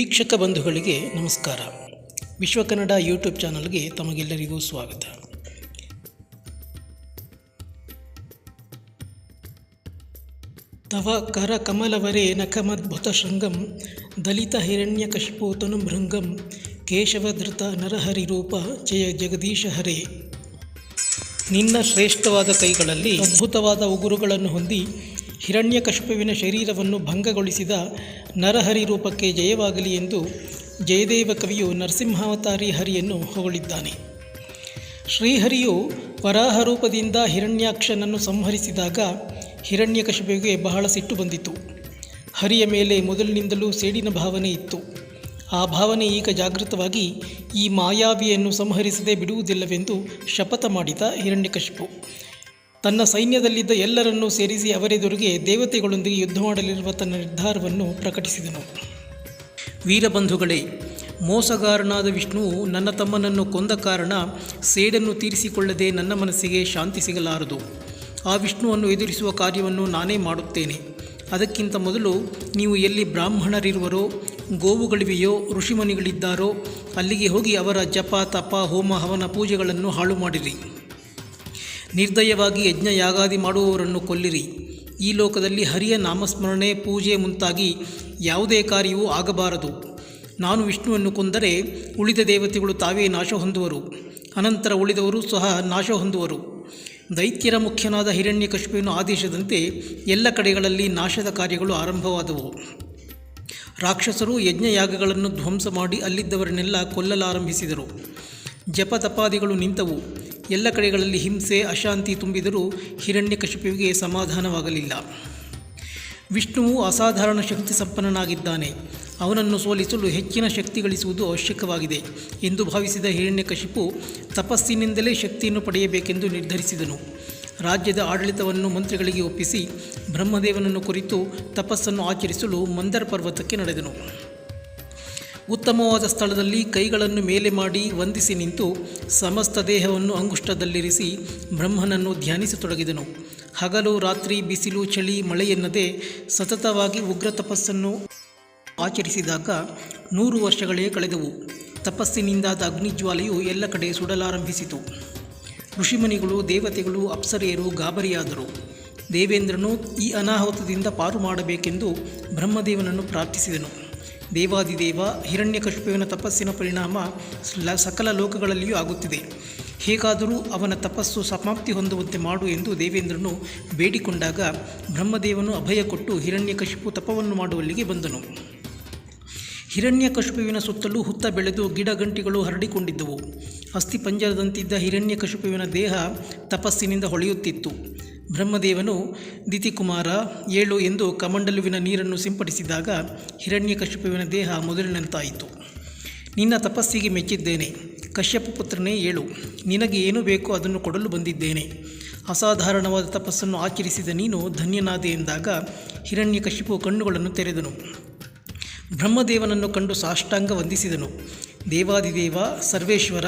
ವೀಕ್ಷಕ ಬಂಧುಗಳಿಗೆ ನಮಸ್ಕಾರ. ವಿಶ್ವ ಕನ್ನಡ ಯೂಟ್ಯೂಬ್ ಚಾನಲ್ಗೆ ತಮಗೆಲ್ಲರಿಗೂ ಸ್ವಾಗತ. ತವ ಕರ ಕಮಲವರೇ ನಖಮದ್ಭುತ ಶೃಂಗಂ, ದಲಿತ ಹಿರಣ್ಯಕಶಿಪೋತನು ಭೃಂಗಂ ಕೇಶವಧೃತ ನರಹರಿ ರೂಪ ಜಯ ಜಗದೀಶ ಹರೇ. ನಿನ್ನ ಶ್ರೇಷ್ಠವಾದ ಕೈಗಳಲ್ಲಿ ಅದ್ಭುತವಾದ ಉಗುರುಗಳನ್ನು ಹೊಂದಿ ಹಿರಣ್ಯಕಶಿಪುವಿನ ಶರೀರವನ್ನು ಭಂಗಗೊಳಿಸಿದ ನರಹರಿ ರೂಪಕ್ಕೆ ಜಯವಾಗಲಿ ಎಂದು ಜಯದೇವ ಕವಿಯು ನರಸಿಂಹಾವತಾರಿ ಹರಿಯನ್ನು ಹೊಗಳಿದ್ದಾನೆ. ಶ್ರೀಹರಿಯು ವರಾಹ ರೂಪದಿಂದ ಹಿರಣ್ಯಾಕ್ಷನನ್ನು ಸಂಹರಿಸಿದಾಗ ಹಿರಣ್ಯಕಶಿಪುವಿಗೆ ಬಹಳ ಸಿಟ್ಟು ಬಂದಿತು ಹರಿಯ ಮೇಲೆ ಮೊದಲಿನಿಂದಲೂ ಸೇಡಿನ ಭಾವನೆ ಇತ್ತು. ಆ ಭಾವನೆ ಈಗ ಜಾಗೃತವಾಗಿ ಈ ಮಾಯಾವಿಯನ್ನು ಸಂಹರಿಸದೆ ಬಿಡುವುದಿಲ್ಲವೆಂದು ಶಪಥ ಮಾಡಿದ ಹಿರಣ್ಯಕಶಿಪು ತನ್ನ ಸೈನ್ಯದಲ್ಲಿದ್ದ ಎಲ್ಲರನ್ನೂ ಸೇರಿಸಿ ಅವರೆದುರಿಗೆ ದೇವತೆಗಳೊಂದಿಗೆ ಯುದ್ಧ ಮಾಡಲಿರುವ ತನ್ನ ನಿರ್ಧಾರವನ್ನು ಪ್ರಕಟಿಸಿದನು. ವೀರಬಂಧುಗಳೇ, ಮೋಸಗಾರನಾದ ವಿಷ್ಣುವು ನನ್ನ ತಮ್ಮನನ್ನು ಕೊಂದ ಕಾರಣ ಸೇಡನ್ನು ತೀರಿಸಿಕೊಳ್ಳದೆ ನನ್ನ ಮನಸ್ಸಿಗೆ ಶಾಂತಿ ಸಿಗಲಾರದು. ಆ ವಿಷ್ಣುವನ್ನು ಎದುರಿಸುವ ಕಾರ್ಯವನ್ನು ನಾನೇ ಮಾಡುತ್ತೇನೆ. ಅದಕ್ಕಿಂತ ಮೊದಲು ನೀವು ಎಲ್ಲಿ ಬ್ರಾಹ್ಮಣರಿರುವರೋ, ಗೋವುಗಳಿವೆಯೋ, ಋಷಿಮುನಿಗಳಿದ್ದಾರೋ, ಅಲ್ಲಿಗೆ ಹೋಗಿ ಅವರ ಜಪ, ತಪ, ಹೋಮ, ಹವನ ಪೂಜೆಗಳನ್ನು ಹಾಳು ಮಾಡಿರಿ ನಿರ್ದಯವಾಗಿ ಯಜ್ಞ ಯಾಗಾದಿ ಮಾಡುವವರನ್ನು ಕೊಲ್ಲಿರಿ. ಈ ಲೋಕದಲ್ಲಿ ಹರಿಯ ನಾಮಸ್ಮರಣೆ, ಪೂಜೆ ಮುಂತಾಗಿ ಯಾವುದೇ ಕಾರ್ಯವೂ ಆಗಬಾರದು. ನಾನು ವಿಷ್ಣುವನ್ನು ಕೊಂದರೆ ಉಳಿದ ದೇವತೆಗಳು ತಾವೇ ನಾಶ ಹೊಂದುವರು. ಅನಂತರ ಉಳಿದವರು ಸಹ ನಾಶ ಹೊಂದುವರು. ದೈತ್ಯರ ಮುಖ್ಯನಾದ ಹಿರಣ್ಯಕಶಿಪುವಿನ ಆದೇಶದಂತೆ ಎಲ್ಲ ಕಡೆಗಳಲ್ಲಿ ನಾಶದ ಕಾರ್ಯಗಳು ಆರಂಭವಾದವು. ರಾಕ್ಷಸರು ಯಜ್ಞಯಾಗಗಳನ್ನು ಧ್ವಂಸ ಮಾಡಿ ಅಲ್ಲಿದ್ದವರನ್ನೆಲ್ಲ ಕೊಲ್ಲಲಾರಂಭಿಸಿದರು. ಜಪತಪಾದಿಗಳು ನಿಂತವು. ಎಲ್ಲ ಕಡೆಗಳಲ್ಲಿ ಹಿಂಸೆ, ಅಶಾಂತಿ ತುಂಬಿದರೂ ಹಿರಣ್ಯಕಶಿಪುವಿಗೆ ಸಮಾಧಾನವಾಗಲಿಲ್ಲ. ವಿಷ್ಣುವು ಅಸಾಧಾರಣ ಶಕ್ತಿ ಸಂಪನ್ನನಾಗಿದ್ದಾನೆ. ಅವನನ್ನು ಸೋಲಿಸಲು ಹೆಚ್ಚಿನ ಶಕ್ತಿ ಗಳಿಸುವುದು ಅವಶ್ಯಕವಾಗಿದೆ ಎಂದು ಭಾವಿಸಿದ ಹಿರಣ್ಯಕಶಿಪು ತಪಸ್ಸಿನಿಂದಲೇ ಶಕ್ತಿಯನ್ನು ಪಡೆಯಬೇಕೆಂದು ನಿರ್ಧರಿಸಿದನು. ರಾಜ್ಯದ ಆಡಳಿತವನ್ನು ಮಂತ್ರಿಗಳಿಗೆ ಒಪ್ಪಿಸಿ ಬ್ರಹ್ಮದೇವನನ್ನು ಕುರಿತು ತಪಸ್ಸನ್ನು ಆಚರಿಸಲು ಮಂದರ ಪರ್ವತಕ್ಕೆ ನಡೆದನು. ಉತ್ತಮವಾದ ಸ್ಥಳದಲ್ಲಿ ಕೈಗಳನ್ನು ಮೇಲೆ ಮಾಡಿ ವಂದಿಸಿ ನಿಂತು ಸಮಸ್ತ ದೇಹವನ್ನು ಅಂಗುಷ್ಟದಲ್ಲಿರಿಸಿ ಬ್ರಹ್ಮನನ್ನು ಧ್ಯಾನಿಸತೊಡಗಿದನು. ಹಗಲು, ರಾತ್ರಿ, ಬಿಸಿಲು, ಚಳಿ ಮಳೆಯೆನ್ನದೆ ಸತತವಾಗಿ ಉಗ್ರ ತಪಸ್ಸನ್ನು ಆಚರಿಸಿದಾಗ ನೂರು ವರ್ಷಗಳೇ ಕಳೆದವು. ತಪಸ್ಸಿನಿಂದಾದ ಅಗ್ನಿಜ್ವಾಲೆಯು ಎಲ್ಲ ಕಡೆ ಸುಡಲಾರಂಭಿಸಿತು. ಋಷಿಮುನಿಗಳು, ದೇವತೆಗಳು, ಅಪ್ಸರೆಯರು ಗಾಬರಿಯಾದರು. ದೇವೇಂದ್ರನು ಈ ಅನಾಹುತದಿಂದ ಪಾರು ಮಾಡಬೇಕೆಂದು ಬ್ರಹ್ಮದೇವನನ್ನು ಪ್ರಾರ್ಥಿಸಿದನು. ದೇವಾದಿದೇವ ಹಿರಣ್ಯಕಶಿಪುವಿನ ತಪಸ್ಸಿನ ಪರಿಣಾಮ ಸಕಲ ಲೋಕಗಳಲ್ಲಿಯೂ ಆಗುತ್ತಿದೆ. ಹೇಗಾದರೂ ಅವನ ತಪಸ್ಸು ಸಮಾಪ್ತಿ ಹೊಂದುವಂತೆ ಮಾಡು ಎಂದು ದೇವೇಂದ್ರನು ಬೇಡಿಕೊಂಡಾಗ ಬ್ರಹ್ಮದೇವನು ಅಭಯ ಕೊಟ್ಟು ಹಿರಣ್ಯಕಶಿಪು ತಪವನ್ನು ಮಾಡುವಲ್ಲಿಗೆ ಬಂದನು. ಹಿರಣ್ಯಕಶಿಪುವಿನ ಸುತ್ತಲೂ ಹುತ್ತ ಬೆಳೆದು ಗಿಡಗಂಟಿಗಳು ಹರಡಿಕೊಂಡಿದ್ದವು. ಅಸ್ಥಿಪಂಜರದಂತಿದ್ದ ಹಿರಣ್ಯಕಶುಪುವಿನ ದೇಹ ತಪಸ್ಸಿನಿಂದ ಹೊಳೆಯುತ್ತಿತ್ತು. ಬ್ರಹ್ಮದೇವನು, ದಿತಿಕುಮಾರ, ಏಳು ಎಂದು ಕಮಂಡಲುವಿನ ನೀರನ್ನು ಸಿಂಪಡಿಸಿದಾಗ ಹಿರಣ್ಯಕಶಿಪುವಿನ ದೇಹ ಮೊದಲಿನಂತಾಯಿತು. ನಿನ್ನ ತಪಸ್ಸಿಗೆ ಮೆಚ್ಚಿದ್ದೇನೆ. ಕಶ್ಯಪ ಪುತ್ರನೇ, ಏಳು. ನಿನಗೆ ಏನು ಬೇಕೋ ಅದನ್ನು ಕೊಡಲು ಬಂದಿದ್ದೇನೆ. ಅಸಾಧಾರಣವಾದ ತಪಸ್ಸನ್ನು ಆಚರಿಸಿದ ನೀನು ಧನ್ಯನಾದೆ ಎಂದಾಗ ಹಿರಣ್ಯಕಶಿಪು ಕಣ್ಣುಗಳನ್ನು ತೆರೆದನು. ಬ್ರಹ್ಮದೇವನನ್ನು ಕಂಡು ಸಾಷ್ಟಾಂಗ ವಂದಿಸಿದನು. ದೇವಾದಿದೇವ, ಸರ್ವೇಶ್ವರ,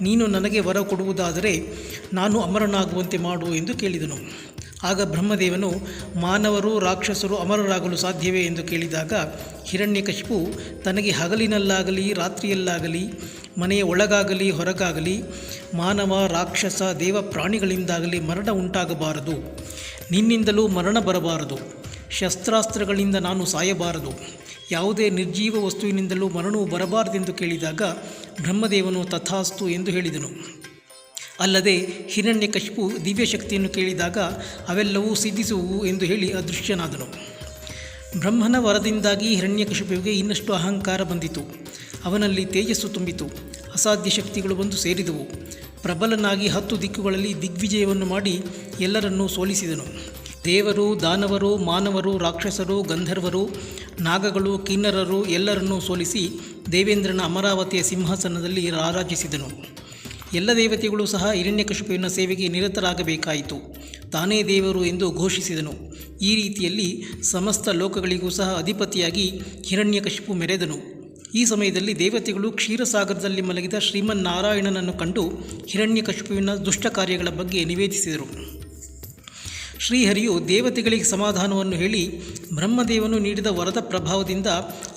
ನೀನು ನನಗೆ ವರ ಕೊಡುವುದಾದರೆ ನಾನು ಅಮರನಾಗುವಂತೆ ಮಾಡು ಎಂದು ಕೇಳಿದನು. ಆಗ ಬ್ರಹ್ಮದೇವನು, ಮಾನವರು, ರಾಕ್ಷಸರು ಅಮರರಾಗಲು ಸಾಧ್ಯವೇ ಎಂದು ಕೇಳಿದಾಗ ಹಿರಣ್ಯಕಶಿಪು ತನಗೆ ಹಗಲಿನಲ್ಲಾಗಲಿ, ರಾತ್ರಿಯಲ್ಲಾಗಲಿ, ಮನೆಯ ಒಳಗಾಗಲಿ, ಹೊರಗಾಗಲಿ, ಮಾನವ, ರಾಕ್ಷಸ, ದೇವ ಪ್ರಾಣಿಗಳಿಂದಾಗಲಿ ಮರಣ ಉಂಟಾಗಬಾರದು. ನಿನ್ನಿಂದಲೂ ಮರಣ ಬರಬಾರದು. ಶಸ್ತ್ರಾಸ್ತ್ರಗಳಿಂದ ನಾನು ಸಾಯಬಾರದು. ಯಾವುದೇ ನಿರ್ಜೀವ ವಸ್ತುವಿನಿಂದಲೂ ಮರಣವು ಬರಬಾರದೆಂದು ಕೇಳಿದಾಗ ಬ್ರಹ್ಮದೇವನು ತಥಾಸ್ತು ಎಂದು ಹೇಳಿದನು. ಅಲ್ಲದೆ ಹಿರಣ್ಯಕಶಿಪು ದಿವ್ಯಶಕ್ತಿಯನ್ನು ಕೇಳಿದಾಗ ಅವೆಲ್ಲವೂ ಸಿದ್ಧಿಸುವು ಎಂದು ಹೇಳಿ ಅದೃಶ್ಯನಾದನು. ಬ್ರಹ್ಮನ ವರದಿಂದಾಗಿ ಹಿರಣ್ಯಕಶಿಪುವಿಗೆ ಇನ್ನಷ್ಟು ಅಹಂಕಾರ ಬಂದಿತು. ಅವನಲ್ಲಿ ತೇಜಸ್ಸು ತುಂಬಿತು. ಅಸಾಧ್ಯ ಶಕ್ತಿಗಳು ಬಂದು ಸೇರಿದವು. ಪ್ರಬಲನಾಗಿ ಹತ್ತು ದಿಕ್ಕುಗಳಲ್ಲಿ ದಿಗ್ವಿಜಯವನ್ನು ಮಾಡಿ ಎಲ್ಲರನ್ನೂ ಸೋಲಿಸಿದನು. ದೇವರು, ದಾನವರು, ಮಾನವರು, ರಾಕ್ಷಸರು, ಗಂಧರ್ವರು, ನಾಗಗಳು, ಕಿನ್ನರರು ಎಲ್ಲರನ್ನೂ ಸೋಲಿಸಿ ದೇವೇಂದ್ರನ ಅಮರಾವತಿಯ ಸಿಂಹಾಸನದಲ್ಲಿ ರಾರಾಜಿಸಿದನು ಎಲ್ಲ ದೇವತೆಗಳು ಸಹ ಹಿರಣ್ಯಕಶಿಪುವಿನ ಸೇವೆಗೆ ನಿರತರಾಗಬೇಕಾಯಿತು. ತಾನೇ ದೇವರು ಎಂದು ಘೋಷಿಸಿದನು. ಈ ರೀತಿಯಲ್ಲಿ ಸಮಸ್ತ ಲೋಕಗಳಿಗೂ ಸಹ ಅಧಿಪತಿಯಾಗಿ ಹಿರಣ್ಯಕಶಿಪು ಮೆರೆದನು. ಈ ಸಮಯದಲ್ಲಿ ದೇವತೆಗಳು ಕ್ಷೀರಸಾಗರದಲ್ಲಿ ಮಲಗಿದ ಶ್ರೀಮನ್ನಾರಾಯಣನನ್ನು ಕಂಡು ಹಿರಣ್ಯಕಶಿಪುವಿನ ದುಷ್ಟ ಕಾರ್ಯಗಳ ಬಗ್ಗೆ ನಿವೇದಿಸಿದರು. ಶ್ರೀಹರಿಯು ದೇವತೆಗಳಿಗೆ ಸಮಾಧಾನವನ್ನು ಹೇಳಿ ಬ್ರಹ್ಮದೇವನು ನೀಡಿದ ವರದ ಪ್ರಭಾವದಿಂದ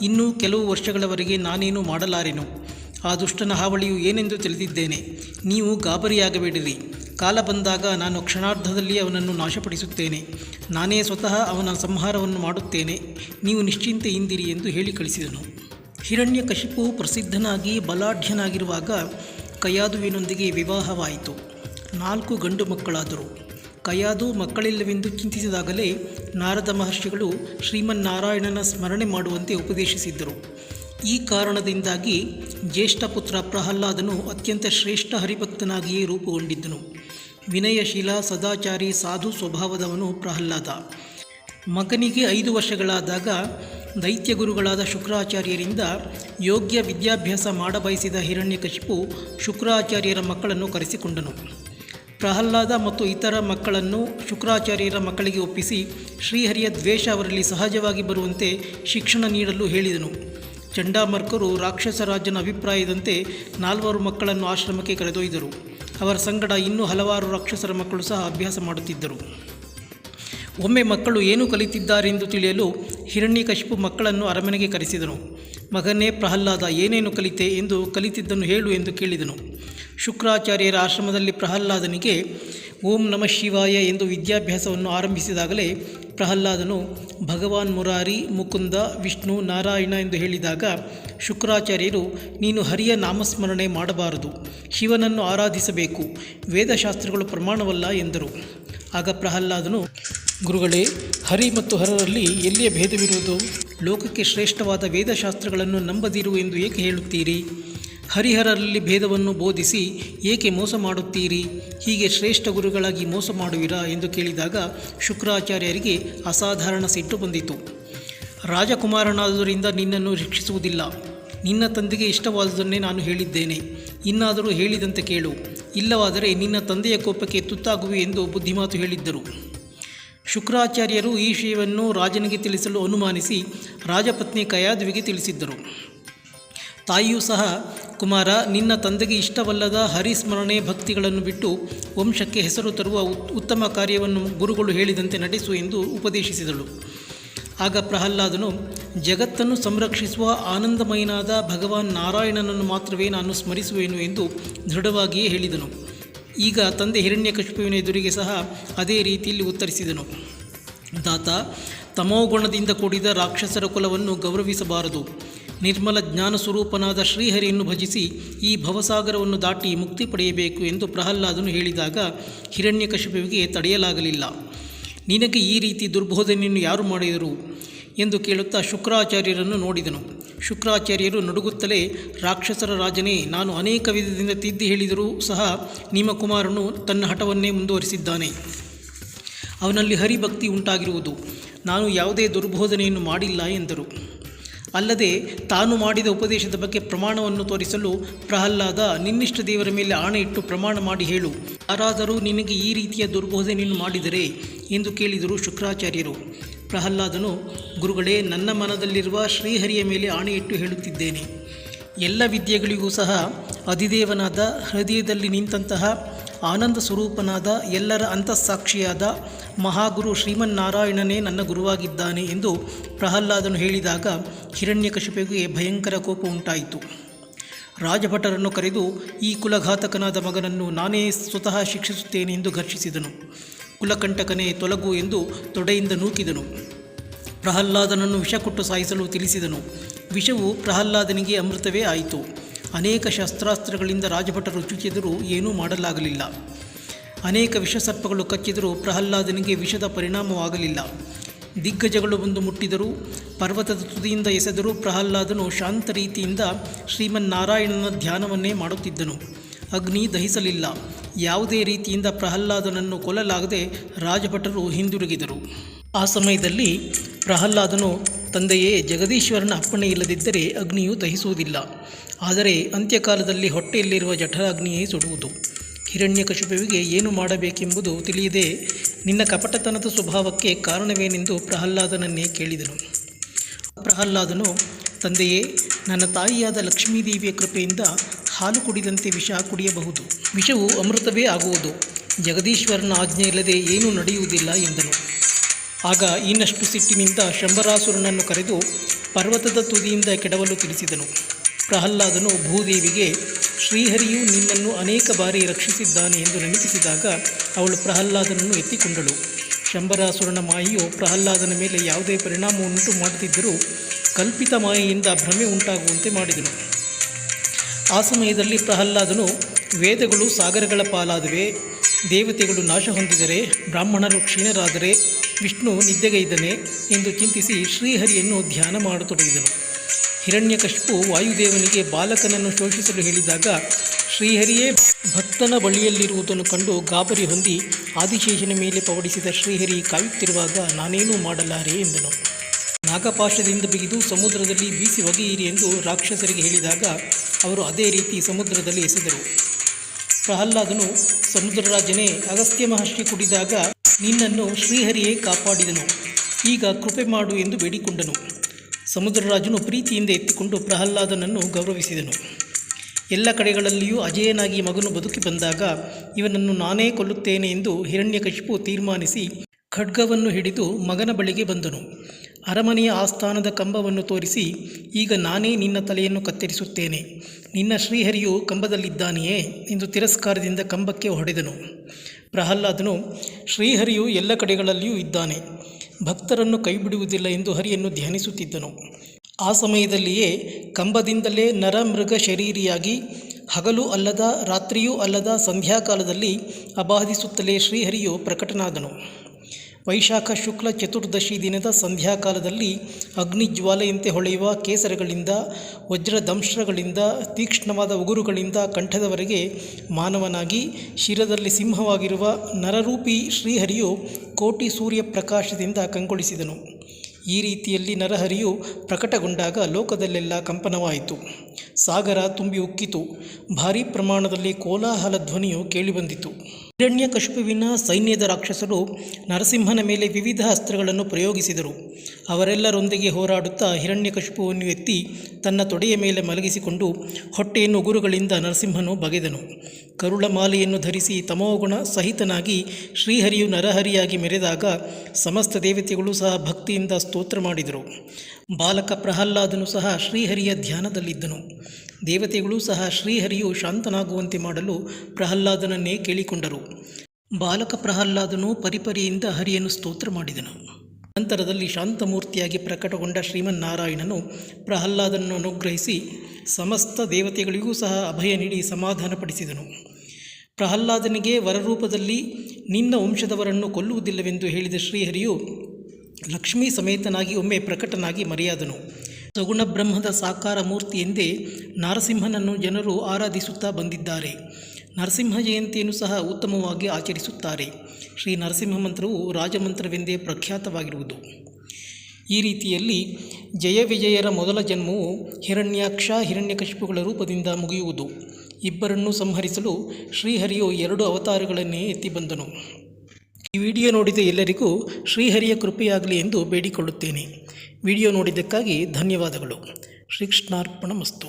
ಇನ್ನೂ ಕೆಲವು ವರ್ಷಗಳವರೆಗೆ ನಾನೇನು ಮಾಡಲಾರೆನು? ಆ ದುಷ್ಟನ ಹಾವಳಿಯು ಏನೆಂದು ತಿಳಿದಿದ್ದೇನೆ. ನೀವು ಗಾಬರಿಯಾಗಬೇಡಿರಿ. ಕಾಲ ಬಂದಾಗ ನಾನು ಕ್ಷಣಾರ್ಧದಲ್ಲಿ ಅವನನ್ನು ನಾಶಪಡಿಸುತ್ತೇನೆ. ನಾನೇ ಸ್ವತಃ ಅವನ ಸಂಹಾರವನ್ನು ಮಾಡುತ್ತೇನೆ. ನೀವು ನಿಶ್ಚಿಂತೆಯಿಂದಿರಿ ಎಂದು ಹೇಳಿ ಕಳಿಸಿದನು. ಹಿರಣ್ಯಕಶಿಪು ಪ್ರಸಿದ್ಧನಾಗಿ ಬಲಾಢ್ಯನಾಗಿರುವಾಗ ಕಯಾದುವಿನೊಂದಿಗೆ ವಿವಾಹವಾಯಿತು. ನಾಲ್ಕು ಗಂಡು ಮಕ್ಕಳಾದರು. ಕಯಾದು ಮಕ್ಕಳಿಲ್ಲವೆಂದು ಚಿಂತಿಸಿದಾಗಲೇ ನಾರದ ಮಹರ್ಷಿಗಳು ಶ್ರೀಮನ್ನಾರಾಯಣನ ಸ್ಮರಣೆ ಮಾಡುವಂತೆ ಉಪದೇಶಿಸಿದ್ದರು. ಈ ಕಾರಣದಿಂದಾಗಿ ಜ್ಯೇಷ್ಠ ಪುತ್ರ ಪ್ರಹ್ಲಾದನು ಅತ್ಯಂತ ಶ್ರೇಷ್ಠ ಹರಿಭಕ್ತನಾಗಿಯೇ ರೂಪುಗೊಂಡಿದ್ದನು. ವಿನಯಶೀಲ, ಸದಾಚಾರಿ, ಸಾಧು ಸ್ವಭಾವದವನು ಪ್ರಹ್ಲಾದ. ಮಗನಿಗೆ ಐದು ವರ್ಷಗಳಾದಾಗ ದೈತ್ಯಗುರುಗಳಾದ ಶುಕ್ರಾಚಾರ್ಯರಿಂದ ಯೋಗ್ಯ ವಿದ್ಯಾಭ್ಯಾಸ ಮಾಡಬಯಸಿದ ಹಿರಣ್ಯಕಶಿಪು ಶುಕ್ರಾಚಾರ್ಯರ ಮಕ್ಕಳನ್ನು ಕರೆಸಿಕೊಂಡನು. ಪ್ರಹ್ಲಾದ ಮತ್ತು ಇತರ ಮಕ್ಕಳನ್ನು ಶುಕ್ರಾಚಾರ್ಯರ ಮಕ್ಕಳಿಗೆ ಒಪ್ಪಿಸಿ ಶ್ರೀಹರಿಯ ದ್ವೇಷ ಅವರಲ್ಲಿ ಸಹಜವಾಗಿ ಬರುವಂತೆ ಶಿಕ್ಷಣ ನೀಡಲು ಹೇಳಿದನು. ಚಂಡಾಮರ್ಕರು ರಾಕ್ಷಸ ರಾಜನ ಅಭಿಪ್ರಾಯದಂತೆ ನಾಲ್ವರು ಮಕ್ಕಳನ್ನು ಆಶ್ರಮಕ್ಕೆ ಕರೆದೊಯ್ದರು. ಅವರ ಸಂಗಡ ಇನ್ನೂ ಹಲವಾರು ರಾಕ್ಷಸರ ಮಕ್ಕಳು ಸಹ ಅಭ್ಯಾಸ ಮಾಡುತ್ತಿದ್ದರು. ಒಮ್ಮೆ ಮಕ್ಕಳು ಏನು ಕಲಿತಿದ್ದಾರೆಂದು ತಿಳಿಯಲು ಹಿರಣ್ಯಕಶಿಪು ಮಕ್ಕಳನ್ನು ಅರಮನೆಗೆ ಕರೆಸಿದನು. ಮಗನೇ ಪ್ರಹ್ಲಾದ, ಏನೇನು ಕಲಿತೆ ಎಂದು ಕಲಿತಿದ್ದನ್ನು ಹೇಳು ಎಂದು ಕೇಳಿದನು. ಶುಕ್ರಾಚಾರ್ಯರ ಆಶ್ರಮದಲ್ಲಿ ಪ್ರಹ್ಲಾದನಿಗೆ ಓಂ ನಮಃ ಶಿವಾಯ ಎಂದು ವಿದ್ಯಾಭ್ಯಾಸವನ್ನು ಆರಂಭಿಸಿದಾಗಲೇ ಪ್ರಹ್ಲಾದನು ಭಗವಾನ್ ಮುರಾರಿ, ಮುಕುಂದ, ವಿಷ್ಣು, ನಾರಾಯಣ ಎಂದು ಹೇಳಿದಾಗ ಶುಕ್ರಾಚಾರ್ಯರು, ನೀನು ಹರಿಯ ನಾಮಸ್ಮರಣೆ ಮಾಡಬಾರದು, ಶಿವನನ್ನು ಆರಾಧಿಸಬೇಕು, ವೇದಶಾಸ್ತ್ರಗಳು ಪ್ರಮಾಣವಲ್ಲ ಎಂದರು. ಆಗ ಪ್ರಹ್ಲಾದನು, ಗುರುಗಳೇ, ಹರಿ ಮತ್ತು ಹರರಲ್ಲಿ ಎಲ್ಲಿಯ ಭೇದವಿರುವುದು? ಲೋಕಕ್ಕೆ ಶ್ರೇಷ್ಠವಾದ ವೇದಶಾಸ್ತ್ರಗಳನ್ನು ನಂಬದಿರು ಎಂದು ಏಕೆ ಹೇಳುತ್ತೀರಿ? ಹರಿಹರರಲ್ಲಿ ಭೇದವನ್ನು ಬೋಧಿಸಿ, ಏಕೆ ಮೋಸ ಮಾಡುತ್ತೀರಿ? ಹೀಗೆ ಶ್ರೇಷ್ಠ ಗುರುಗಳಾಗಿ ಮೋಸ ಮಾಡುವಿರಾ? ಎಂದು ಕೇಳಿದಾಗ ಶುಕ್ರಾಚಾರ್ಯರಿಗೆ ಅಸಾಧಾರಣ ಸಿಟ್ಟು ಬಂದಿತು. ರಾಜಕುಮಾರನಾದುದರಿಂದ ನಿನ್ನನ್ನು ರಕ್ಷಿಸುವುದಿಲ್ಲ. ನಿನ್ನ ತಂದೆಗೆ ಇಷ್ಟವಾದುದನ್ನೇ ನಾನು ಹೇಳಿದ್ದೇನೆ. ಇನ್ನಾದರೂ ಹೇಳಿದಂತೆ ಕೇಳು. ಇಲ್ಲವಾದರೆ ನಿನ್ನ ತಂದೆಯ ಕೋಪಕ್ಕೆ ತುತ್ತಾಗುವೆ ಎಂದು ಬುದ್ಧಿಮಾತು ಹೇಳಿದ್ದರು. ಶುಕ್ರಾಚಾರ್ಯರು ಈ ವಿಷಯವನ್ನು ರಾಜನಿಗೆ ತಿಳಿಸಲು ಅನುಮಾನಿಸಿ, ರಾಜಪತ್ನಿ ಕಯಾದುವಿಗೆ ತಿಳಿಸಿದ್ದರು. ತಾಯಿಯೂ ಸಹ, ಕುಮಾರ, ನಿನ್ನ ತಂದೆಗೆ ಇಷ್ಟವಲ್ಲದ ಹರಿಸ್ಮರಣೆ ಭಕ್ತಿಗಳನ್ನು ಬಿಟ್ಟು ವಂಶಕ್ಕೆ ಹೆಸರು ತರುವ ಉತ್- ಉತ್ತಮ ಕಾರ್ಯವನ್ನು ಗುರುಗಳು ಹೇಳಿದಂತೆ ನಡೆಸು ಎಂದು ಉಪದೇಶಿಸಿದಳು. ಆಗ ಪ್ರಹ್ಲಾದನು, ಜಗತ್ತನ್ನು ಸಂರಕ್ಷಿಸುವ ಆನಂದಮಯನಾದ ಭಗವಾನ್ ನಾರಾಯಣನನ್ನು ಮಾತ್ರವೇ ನಾನು ಸ್ಮರಿಸುವೆನು ಎಂದು ದೃಢವಾಗಿಯೇ ಹೇಳಿದನು. ಈಗ ತಂದೆ ಹಿರಣ್ಯಕಶಿಪುವಿನ ಎದುರಿಗೆ ಸಹ ಅದೇ ರೀತಿಯಲ್ಲಿ ಉತ್ತರಿಸಿದನು. ದಾತ, ತಮೋಗುಣದಿಂದ ಕೂಡಿದ ರಾಕ್ಷಸರ ಕುಲವನ್ನು ಗೌರವಿಸಬಾರದು. ನಿರ್ಮಲ ಜ್ಞಾನ ಸ್ವರೂಪನಾದ ಶ್ರೀಹರಿಯನ್ನು ಭಜಿಸಿ ಈ ಭವಸಾಗರವನ್ನು ದಾಟಿ ಮುಕ್ತಿ ಪಡೆಯಬೇಕು ಎಂದು ಪ್ರಹ್ಲಾದನು ಹೇಳಿದಾಗ ಹಿರಣ್ಯಕಶಿಪುವಿಗೆ ತಡೆಯಲಾಗಲಿಲ್ಲ. ನಿನಗೆ ಈ ರೀತಿ ದುರ್ಬೋಧನೆಯನ್ನು ಯಾರು ಮಾಡಿದರು? ಎಂದು ಕೇಳುತ್ತಾ ಶುಕ್ರಾಚಾರ್ಯರನ್ನು ನೋಡಿದನು. ಶುಕ್ರಾಚಾರ್ಯರು ನಡುಗುತ್ತಲೇ, ರಾಕ್ಷಸರ ರಾಜನೇ, ನಾನು ಅನೇಕ ವಿಧದಿಂದ ತಿದ್ದಿ ಹೇಳಿದರೂ ಸಹ ನಿಮ್ಮ ಕುಮಾರನು ತನ್ನ ಹಠವನ್ನೇ ಮುಂದುವರಿಸಿದ್ದಾನೆ. ಅವನಲ್ಲಿ ಹರಿಭಕ್ತಿ ಉಂಟಾಗಿರುವುದು. ನಾನು ಯಾವುದೇ ದುರ್ಬೋಧನೆಯನ್ನು ಮಾಡಿಲ್ಲ ಎಂದರು. ಅಲ್ಲದೆ ತಾನು ಮಾಡಿದ ಉಪದೇಶದ ಬಗ್ಗೆ ಪ್ರಮಾಣವನ್ನು ತೋರಿಸಲು ಪ್ರಹ್ಲಾದ ನಿನ್ನಿಷ್ಟ ದೇವರ ಮೇಲೆ ಆಣೆ ಇಟ್ಟು ಪ್ರಮಾಣ ಮಾಡಿ ಹೇಳು. ಯಾರಾದರೂ ನಿನಗೆ ಈ ರೀತಿಯ ದುರ್ಬೋಧನೆಯನ್ನು ಮಾಡಿದರೆ ಎಂದು ಕೇಳಿದರು ಶುಕ್ರಾಚಾರ್ಯರು. ಪ್ರಹ್ಲಾದನು, ಗುರುಗಳೇ, ನನ್ನ ಮನದಲ್ಲಿರುವ ಶ್ರೀಹರಿಯ ಮೇಲೆ ಆಣೆ ಇಟ್ಟು ಹೇಳುತ್ತಿದ್ದೇನೆ. ಎಲ್ಲ ವಿದ್ಯೆಗಳಿಗೂ ಸಹ ಅಧಿದೇವನಾದ ಹೃದಯದಲ್ಲಿ ನಿಂತಹ ಆನಂದ ಸ್ವರೂಪನಾದ ಎಲ್ಲರ ಅಂತಃಸಾಕ್ಷಿಯಾದ ಮಹಾಗುರು ಶ್ರೀಮನ್ನಾರಾಯಣನೇ ನನ್ನ ಗುರುವಾಗಿದ್ದಾನೆ ಎಂದು ಪ್ರಹ್ಲಾದನು ಹೇಳಿದಾಗ ಹಿರಣ್ಯಕಶಿಪಿಗೆ ಭಯಂಕರ ಕೋಪ ಉಂಟಾಯಿತು. ರಾಜಭಟರನ್ನು ಕರೆದು ಈ ಕುಲಘಾತಕನಾದ ಮಗನನ್ನು ನಾನೇ ಸ್ವತಃ ಶಿಕ್ಷಿಸುತ್ತೇನೆ ಎಂದು ಘರ್ಷಿಸಿದನು. ಕುಲಕಂಟಕನೇ ತೊಲಗು ಎಂದು ತೊಡೆಯಿಂದ ನೂಕಿದನು. ಪ್ರಹ್ಲಾದನನ್ನು ವಿಷ ಕೊಟ್ಟು ಸಾಯಿಸಲು ತಿಳಿಸಿದನು. ವಿಷವು ಪ್ರಹ್ಲಾದನಿಗೆ ಅಮೃತವೇ ಆಯಿತು. ಅನೇಕ ಶಸ್ತ್ರಾಸ್ತ್ರಗಳಿಂದ ರಾಜಭಟರು ಚುಚ್ಚಿದರೂ ಏನೂ ಮಾಡಲಾಗಲಿಲ್ಲ. ಅನೇಕ ವಿಷಸರ್ಪಗಳು ಕಚ್ಚಿದರೂ ಪ್ರಹ್ಲಾದನಿಗೆ ವಿಷದ ಪರಿಣಾಮವಾಗಲಿಲ್ಲ. ದಿಗ್ಗಜಗಳು ಬಂದು ಮುಟ್ಟಿದರೂ, ಪರ್ವತದ ತುದಿಯಿಂದ ಎಸೆದರೂ ಪ್ರಹ್ಲಾದನು ಶಾಂತ ರೀತಿಯಿಂದ ಶ್ರೀಮನ್ನಾರಾಯಣನ ಧ್ಯಾನವನ್ನೇ ಮಾಡುತ್ತಿದ್ದನು. ಅಗ್ನಿ ದಹಿಸಲಿಲ್ಲ. ಯಾವುದೇ ರೀತಿಯಿಂದ ಪ್ರಹ್ಲಾದನನ್ನು ಕೊಲ್ಲಲಾಗದೆ ರಾಜಭಟರು ಹಿಂದಿರುಗಿದರು. ಆ ಸಮಯದಲ್ಲಿ ಪ್ರಹ್ಲಾದನು ತಂದೆಯೇ, ಜಗದೀಶ್ವರನ ಅಪ್ಪಣೆ ಇಲ್ಲದಿದ್ದರೆ ಅಗ್ನಿಯು ದಹಿಸುವುದಿಲ್ಲ. ಆದರೆ ಅಂತ್ಯಕಾಲದಲ್ಲಿ ಹೊಟ್ಟೆಯಲ್ಲಿರುವ ಜಠರಾಗ್ನಿಯೇ ಸುಡುವುದು. ಹಿರಣ್ಯಕಶಿಪುವಿಗೆ ಏನು ಮಾಡಬೇಕೆಂಬುದು ತಿಳಿಯದೆ ನಿನ್ನ ಕಪಟತನದ ಸ್ವಭಾವಕ್ಕೆ ಕಾರಣವೇನೆಂದು ಪ್ರಹ್ಲಾದನನ್ನೇ ಕೇಳಿದನು. ಪ್ರಹ್ಲಾದನು, ತಂದೆಯೇ, ನನ್ನ ತಾಯಿಯಾದ ಲಕ್ಷ್ಮೀದೇವಿಯ ಕೃಪೆಯಿಂದ ಹಾಲು ಕುಡಿದಂತೆ ವಿಷ ಕುಡಿಯಬಹುದು. ವಿಷವು ಅಮೃತವೇ ಆಗುವುದು. ಜಗದೀಶ್ವರನ ಆಜ್ಞೆ ಇಲ್ಲದೆ ಏನೂ ನಡೆಯುವುದಿಲ್ಲ ಎಂದನು. ಆಗ ಇನ್ನಷ್ಟು ಸಿಟ್ಟಿನಿಂದ ಶಂಬರಾಸುರನನ್ನು ಕರೆದು ಪರ್ವತದ ತುದಿಯಿಂದ ಕೆಡವಲು ತಿಳಿಸಿದನು. ಪ್ರಹ್ಲಾದನು ಭೂದೇವಿಗೆ, ಶ್ರೀಹರಿಯು ನಿನ್ನನ್ನು ಅನೇಕ ಬಾರಿ ರಕ್ಷಿಸಿದ್ದಾನೆ ಎಂದು ನೆನಪಿಸಿದಾಗ ಅವಳು ಪ್ರಹ್ಲಾದನನ್ನು ಎತ್ತಿಕೊಂಡಳು. ಶಂಬರಾಸುರನ ಮಾಯೆಯು ಪ್ರಹ್ಲಾದನ ಮೇಲೆ ಯಾವುದೇ ಪರಿಣಾಮ ಉಂಟು ಮಾಡದಿದ್ದರೂ ಕಲ್ಪಿತ ಮಾಯೆಯಿಂದ ಭ್ರಮೆ ಉಂಟಾಗುವಂತೆ ಮಾಡಿದನು. ಆ ಸಮಯದಲ್ಲಿ ಪ್ರಹ್ಲಾದನು, ವೇದಗಳು ಸಾಗರಗಳ ಪಾಲಾದವೆ ದೇವತೆಗಳು ನಾಶ ಹೊಂದಿದರೆ, ಬ್ರಾಹ್ಮಣರು ಕ್ಷೀಣರಾದರೆ ವಿಷ್ಣು ನಿದ್ದೆಗೈದನೆ ಎಂದು ಚಿಂತಿಸಿ ಶ್ರೀಹರಿಯನ್ನು ಧ್ಯಾನ ಮಾಡತೊಡಗಿದನು. ಹಿರಣ್ಯಕಶಿಪು ವಾಯುದೇವನಿಗೆ ಬಾಲಕನನ್ನು ಶೋಷಿಸಲು ಹೇಳಿದಾಗ, ಶ್ರೀಹರಿಯೇ, ಭಕ್ತನ ಬಳಿಯಲ್ಲಿರುವುದನ್ನು ಕಂಡು ಗಾಬರಿ ಹೊಂದಿ ಆದಿಶೇಷನ ಮೇಲೆ ಪವಡಿಸಿದ ಶ್ರೀಹರಿ ಕಾಯುತ್ತಿರುವಾಗ ನಾನೇನೂ ಮಾಡಲಾರೆ? ಎಂದನು. ನಾಗಪಾಶದಿಂದ ಬಿಗಿದು ಸಮುದ್ರದಲ್ಲಿ ಬೀಸಿ ಒಗೆಯಿರಿ ಎಂದು ರಾಕ್ಷಸರಿಗೆ ಹೇಳಿದಾಗ ಅವರು ಅದೇ ರೀತಿ ಸಮುದ್ರದಲ್ಲಿ ಎಸೆದರು. ಪ್ರಹ್ಲಾದನು ಸಮುದ್ರರಾಜನೇ ಅಗಸ್ತ್ಯ ಮಹರ್ಷಿ ಕುಡಿದಾಗ ನಿನ್ನನ್ನು ಶ್ರೀಹರಿಯೇ ಕಾಪಾಡಿದನು. ಈಗ ಕೃಪೆ ಮಾಡು ಎಂದು ಬೇಡಿಕೊಂಡನು. ಸಮುದ್ರರಾಜನು ಪ್ರೀತಿಯಿಂದ ಎತ್ತಿಕೊಂಡು ಪ್ರಹ್ಲಾದನನ್ನು ಗೌರವಿಸಿದನು. ಎಲ್ಲ ಕಡೆಗಳಲ್ಲಿಯೂ ಅಜೇಯನಾಗಿ ಮಗನು ಬದುಕಿ ಬಂದಾಗ ಇವನನ್ನು ನಾನೇ ಕೊಲ್ಲುತ್ತೇನೆ ಎಂದು ಹಿರಣ್ಯಕಶಿಪು ತೀರ್ಮಾನಿಸಿ ಖಡ್ಗವನ್ನು ಹಿಡಿದು ಮಗನ ಬಳಿಗೆ ಬಂದನು. ಅರಮನೆಯ ಆಸ್ಥಾನದ ಕಂಬವನ್ನು ತೋರಿಸಿ, ಈಗ ನಾನೇ ನಿನ್ನ ತಲೆಯನ್ನು ಕತ್ತರಿಸುತ್ತೇನೆ. ನಿನ್ನ ಶ್ರೀಹರಿಯು ಕಂಬದಲ್ಲಿದ್ದಾನೆಯೇ ಎಂದು ತಿರಸ್ಕಾರದಿಂದ ಕಂಬಕ್ಕೆ ಹೊಡೆದನು. ಪ್ರಹ್ಲಾದನು ಶ್ರೀಹರಿಯು ಎಲ್ಲ ಕಡೆಗಳಲ್ಲಿಯೂ ಇದ್ದಾನೆ. ಭಕ್ತರನ್ನು ಕೈಬಿಡುವುದಿಲ್ಲ ಎಂದು ಹರಿಯನ್ನು ಧ್ಯಾನಿಸುತ್ತಿದ್ದನು. ಆ ಸಮಯದಲ್ಲಿಯೇ ಕಂಬದಿಂದಲೇ ನರ ಮೃಗ ಶರೀರಿಯಾಗಿ ಹಗಲು ಅಲ್ಲದ ರಾತ್ರಿಯೂ ಅಲ್ಲದ ಸಂಧ್ಯಾಕಾಲದಲ್ಲಿ ಅಬಾಧಿಸುತ್ತಲೇ ಶ್ರೀಹರಿಯು ಪ್ರಕಟನಾದನು. ವೈಶಾಖ ಶುಕ್ಲ ಚತುರ್ದಶಿ ದಿನದ ಸಂಧ್ಯಾಕಾಲದಲ್ಲಿ ಅಗ್ನಿಜ್ವಾಲೆಯಂತೆ ಹೊಳೆಯುವ ಕೇಸರಗಳಿಂದ ವಜ್ರದಂಶ್ರಗಳಿಂದ ತೀಕ್ಷ್ಣವಾದ ಉಗುರುಗಳಿಂದ ಕಂಠದವರೆಗೆ ಮಾನವನಾಗಿ ಶಿರದಲ್ಲಿ ಸಿಂಹವಾಗಿರುವ ನರರೂಪಿ ಶ್ರೀಹರಿಯು ಕೋಟಿ ಸೂರ್ಯ ಪ್ರಕಾಶದಿಂದ ಕಂಗೊಳಿಸಿದನು. ಈ ರೀತಿಯಲ್ಲಿ ನರಹರಿಯು ಪ್ರಕಟಗೊಂಡಾಗ ಲೋಕದಲ್ಲೆಲ್ಲ ಕಂಪನವಾಯಿತು. ಸಾಗರ ತುಂಬಿ ಉಕ್ಕಿತು. ಭಾರೀ ಪ್ರಮಾಣದಲ್ಲಿ ಕೋಲಾಹಲ ಧ್ವನಿಯು ಕೇಳಿಬಂದಿತು. ಹಿರಣ್ಯಕಶಿಪುವಿನ ಸೈನ್ಯದ ರಾಕ್ಷಸರು ನರಸಿಂಹನ ಮೇಲೆ ವಿವಿಧ ಅಸ್ತ್ರಗಳನ್ನು ಪ್ರಯೋಗಿಸಿದರು. ಅವರೆಲ್ಲರೊಂದಿಗೆ ಹೋರಾಡುತ್ತಾ ಹಿರಣ್ಯಕಶಿಪುವನ್ನು ಎತ್ತಿ ತನ್ನ ತೊಡೆಯ ಮೇಲೆ ಮಲಗಿಸಿಕೊಂಡು ಹೊಟ್ಟೆಯನ್ನು ಉಗುರುಗಳಿಂದ ನರಸಿಂಹನು ಬಗೆದನು. ಕರುಳ ಮಾಲೆಯನ್ನು ಧರಿಸಿ ತಮೋಗುಣ ಸಹಿತನಾಗಿ ಶ್ರೀಹರಿಯು ನರಹರಿಯಾಗಿ ಮೆರೆದಾಗ ಸಮಸ್ತ ದೇವತೆಗಳು ಸಹ ಭಕ್ತಿಯಿಂದ ಸ್ತೋತ್ರ ಮಾಡಿದರು. ಬಾಲಕ ಪ್ರಹ್ಲಾದನು ಸಹ ಶ್ರೀಹರಿಯ ಧ್ಯಾನದಲ್ಲಿದ್ದನು. ದೇವತೆಗಳು ಸಹ ಶ್ರೀಹರಿಯು ಶಾಂತನಾಗುವಂತೆ ಮಾಡಲು ಪ್ರಹ್ಲಾದನನ್ನೇ ಕೇಳಿಕೊಂಡರು. ಬಾಲಕ ಪ್ರಹ್ಲಾದನು ಪರಿಪರಿಯಿಂದ ಹರಿಯನ್ನು ಸ್ತೋತ್ರ ಮಾಡಿದನು. ನಂತರದಲ್ಲಿ ಶಾಂತಮೂರ್ತಿಯಾಗಿ ಪ್ರಕಟಗೊಂಡ ಶ್ರೀಮನ್ನಾರಾಯಣನು ಪ್ರಹ್ಲಾದನನ್ನು ಅನುಗ್ರಹಿಸಿ ಸಮಸ್ತ ದೇವತೆಗಳಿಗೂ ಸಹ ಅಭಯ ನೀಡಿ ಸಮಾಧಾನಪಡಿಸಿದನು. ಪ್ರಹ್ಲಾದನಿಗೆ ವರರೂಪದಲ್ಲಿ ನಿನ್ನ ವಂಶದವರನ್ನು ಕೊಲ್ಲುವುದಿಲ್ಲವೆಂದು ಹೇಳಿದ ಶ್ರೀಹರಿಯು ಲಕ್ಷ್ಮೀ ಸಮೇತನಾಗಿ ಒಮ್ಮೆ ಪ್ರಕಟನಾಗಿ ಮರೆಯಾದನು. ಸಗುಣ ಬ್ರಹ್ಮದ ಸಾಕಾರ ಮೂರ್ತಿ ಎಂದೇ ನರಸಿಂಹನನ್ನು ಜನರು ಆರಾಧಿಸುತ್ತಾ ಬಂದಿದ್ದಾರೆ. ನರಸಿಂಹ ಜಯಂತಿಯನ್ನು ಸಹ ಉತ್ತಮವಾಗಿ ಆಚರಿಸುತ್ತಾರೆ. ಶ್ರೀ ನರಸಿಂಹ ಮಂತ್ರವು ರಾಜಮಂತ್ರವೆಂದೇ ಪ್ರಖ್ಯಾತವಾಗಿರುವುದು. ಈ ರೀತಿಯಲ್ಲಿ ಜಯ ವಿಜಯರ ಮೊದಲ ಜನ್ಮವು ಹಿರಣ್ಯಾಕ್ಷ ಹಿರಣ್ಯಕಶಿಪುಗಳ ರೂಪದಿಂದ ಮುಗಿಯುವುದು. ಇಬ್ಬರನ್ನು ಸಂಹರಿಸಲು ಶ್ರೀಹರಿಯು ಎರಡು ಅವತಾರಗಳನ್ನೇ ಎತ್ತಿ ಬಂದನು. ಈ ವಿಡಿಯೋ ನೋಡಿದ ಎಲ್ಲರಿಗೂ ಶ್ರೀಹರಿಯ ಕೃಪೆಯಾಗಲಿ ಎಂದು ಬೇಡಿಕೊಳ್ಳುತ್ತೇನೆ. ವಿಡಿಯೋ ನೋಡಿದ್ದಕ್ಕಾಗಿ ಧನ್ಯವಾದಗಳು. ಶ್ರೀಕೃಷ್ಣಾರ್ಪಣ ಮಸ್ತು